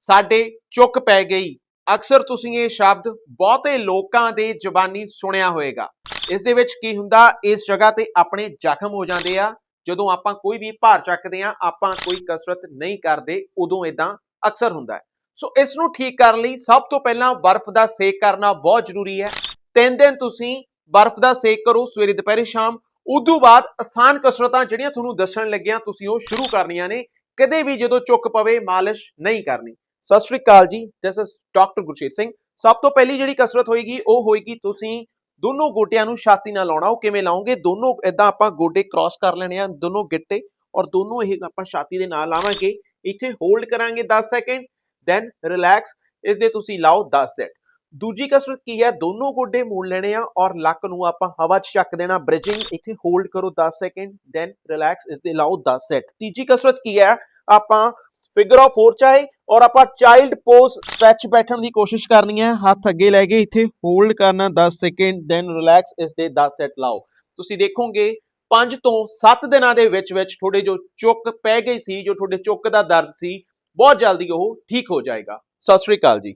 ਸਾਡੇ ਚੁੱਕ ਪੈ ਗਈ। ਅਕਸਰ ਤੁਸੀਂ ਇਹ ਸ਼ਬਦ ਬਹੁਤੇ ਲੋਕਾਂ ਦੇ ਜ਼ਬਾਨੀ ਸੁਣਿਆ ਹੋਵੇਗਾ ਇਸ ਦੇ ਵਿੱਚ ਕੀ ਹੁੰਦਾ, ਇਸ ਜਗ੍ਹਾ ਤੇ ਆਪਣੇ ਜ਼ਖਮ ਹੋ ਜਾਂਦੇ ਆ। ਜਦੋਂ ਆਪਾਂ ਕੋਈ ਵੀ ਭਾਰ ਚੱਕਦੇ ਆ, ਆਪਾਂ ਕੋਈ ਕਸਰਤ ਨਹੀਂ ਕਰਦੇ, ਉਦੋਂ ਇਦਾਂ ਅਕਸਰ ਹੁੰਦਾ ਹੈ। ਸੋ ਇਸ ਨੂੰ ਠੀਕ ਕਰਨ ਲਈ ਸਭ ਤੋਂ ਪਹਿਲਾਂ ਬਰਫ਼ ਦਾ ਸੇਕ ਕਰਨਾ ਬਹੁਤ ਜ਼ਰੂਰੀ ਹੈ। ਤਿੰਨ ਦਿਨ ਤੁਸੀਂ ਬਰਫ਼ ਦਾ ਸੇਕ ਕਰੋ ਸਵੇਰੇ, ਦੁਪਹਿਰੇ, ਸ਼ਾਮ। ਉਦੋਂ ਬਾਅਦ ਆਸਾਨ ਕਸਰਤਾਂ ਜਿਹੜੀਆਂ ਤੁਹਾਨੂੰ ਦੱਸਣ ਲੱਗਿਆ, ਤੁਸੀਂ ਉਹ ਸ਼ੁਰੂ ਕਰਨੀਆਂ ਨੇ। ਕਦੇ ਵੀ ਜਦੋਂ ਚੁੱਕ ਪਵੇ, ਮਾਲਿਸ਼ ਨਹੀਂ ਕਰਨੀ। ਸਤਿ ਸ਼੍ਰੀ ਅਕਾਲ ਜੀ this is doctor Gurshet Singh. ਸਭ ਤੋਂ ਪਹਿਲੀ ਜਿਹੜੀ ਕਸਰਤ ਹੋਏਗੀ, ਉਹ ਹੋਏਗੀ ਤੁਸੀਂ ਦੋਨੋਂ ਗੋਡਿਆਂ ਨੂੰ ਛਾਤੀ ਨਾਲ ਲਾਉਣਾ। ਉਹ ਕਿਵੇਂ ਲਾਉਂਗੇ ਦੋਨੋਂ ਇਦਾਂ ਆਪਾਂ ਗੋਡੇ ਕ੍ਰਾਸ ਕਰ ਲੈਣੇ ਆ, ਦੋਨੋਂ ਗਿੱਟੇ ਔਰ ਦੋਨੋਂ ਇਹ ਆਪਾਂ ਛਾਤੀ ਦੇ ਨਾਲ ਲਾਵਾਂਗੇ। ਇੱਥੇ ਹੋਲਡ ਕਰਾਂਗੇ 10 ਸੈਕਿੰਡ ਦੈਨ ਰਿਲੈਕਸ ਇਸ ਦੇ ਤੁਸੀਂ ਲਾਓ 10 ਸੈਟ ਦੂਜੀ ਕਸਰਤ ਕੀ ਹੈ? ਦੋਨੋਂ ਗੋਡੇ ਮੋੜ ਲੈਣੇ ਆ ਔਰ ਲੱਕ ਨੂੰ ਆਪਾਂ ਹਵਾ 'ਚ ਚੱਕ ਦੇਣਾ ਬ੍ਰਿਜਿੰਗ ਇੱਥੇ ਹੋਲਡ ਕਰੋ 10 ਸੈਕਿੰਡ ਦੈਨ ਰਿਲੈਕਸ ਇਸ ਦੇ ਲਾਓ 10 ਸੈਟ ਤੀਜੀ ਕਸਰਤ ਕੀ ਹੈ? ਆਪਾਂ ਫਿਗਰ ਆਫ 4 ਚਾਹੇ ਔਰ ਆਪਾਂ ਚਾਈਲਡ ਪੋਜ਼ ਸਟ੍ਰੈਚ ਬੈਠਣ ਦੀ ਕੋਸ਼ਿਸ਼ ਕਰਨੀ ਹੈ। ਹੱਥ ਅੱਗੇ ਲੈ ਕੇ ਇੱਥੇ ਹੋਲਡ ਕਰਨਾ 10 ਸੈਕਿੰਡ ਦੈਨ ਰਿਲੈਕਸ ਇਸ ਦੇ 10 ਸੈਟ ਲਾਓ। ਤੁਸੀਂ ਦੇਖੋਗੇ 5 ਤੋਂ 7 ਦਿਨਾਂ ਦੇ ਵਿੱਚ ਵਿੱਚ ਤੁਹਾਡੇ ਜੋ ਚੁੱਕ ਪੈ ਗਈ ਸੀ, ਜੋ ਤੁਹਾਡੇ ਚੁੱਕ ਦਾ ਦਰਦ ਸੀ, ਬਹੁਤ ਜਲਦੀ ਉਹ ਠੀਕ ਹੋ ਜਾਏਗਾ। ਸਤਿ ਸ਼੍ਰੀ ਅਕਾਲ ਜੀ।